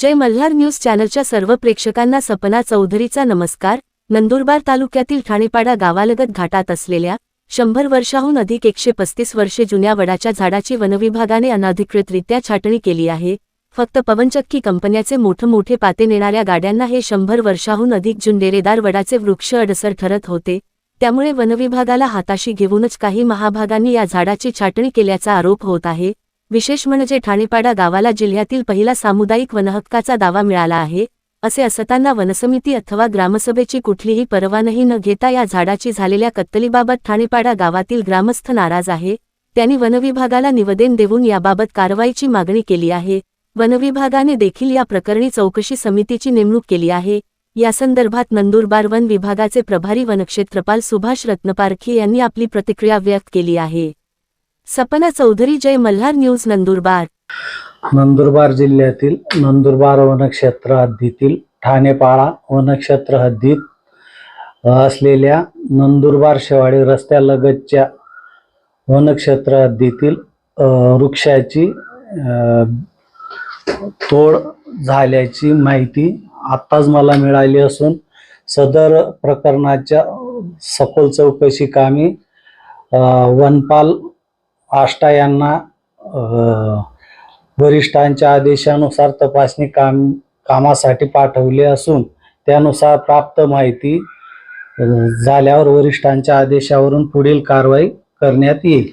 जय Malhar news चॅनलच्या सर्व प्रेक्षकांना सपना चौधरीचा नमस्कार. नंदुरबार तालुक्यातील ठाणेपाडा गावालगत घाटात असलेल्या शंभर वर्षाहून अधिक एकशे पस्तीस वर्षे जुन्या वडाच्या झाडाची वनविभागाने अनाधिकृतरित्या छाटणी केली आहे. फक्त पवनचक्की कंपन्याचे मोठमोठे पाते नेणाऱ्या गाड्यांना हे शंभर वर्षाहून अधिक जुंडेरेदार वडाचे वृक्ष अडसर ठरत होते. त्यामुळे वनविभागाला हाताशी घेऊनच काही महाभागांनी या झाडाची छाटणी केल्याचा आरोप होत आहे. विशेष म्हणजे ठाणेपाडा गावाला जिल्ह्यातील पहिला सामुदायिक वनहक्काचा दावा मिळाला आहे असे असताना वनसमिती अथवा ग्रामसभेची कुठलीही परवानगी न घेता या झाडाची झालेल्या कत्तलीबाबत ठाणेपाडा गावातील ग्रामस्थ नाराज आहे. त्यांनी वनविभागाला निवेदन देऊन याबाबत कारवाईची मागणी केली आहे. वनविभागाने देखील या प्रकरणी चौकशी समितीची नेमणूक केली आहे. या संदर्भात नंदुरबार वन विभागाचे प्रभारी वनक्षेत्रपाल सुभाष रत्नपारखी यांनी आपली प्रतिक्रिया व्यक्त केली आहे. सपना चौधरी जय मल्हार न्यूज नंदुरबार. नंदुरबार जिल्ह्यातील नंदुरबार वनक्षेत्र हद्दीतील ठाणेपाळा वनक्षेत्र हद्दीत असलेल्या नंदुरबार शेवाडी रस्त्यालगतच्या वनक्षेत्र हद्दीतील वृक्षाची तोड झाल्याची माहिती आत्ताच मला मिळाली असून सदर प्रकरणाच्या सखोल चौकशी कामी वनपाल आष्टा यांना वरिष्ठांच्या आदेशानुसार तपासणी काम कामासाठी पाठवले असून त्यानुसार प्राप्त माहिती झाल्यावर वरिष्ठांच्या आदेशावरून पुढील कारवाई करण्यात येईल.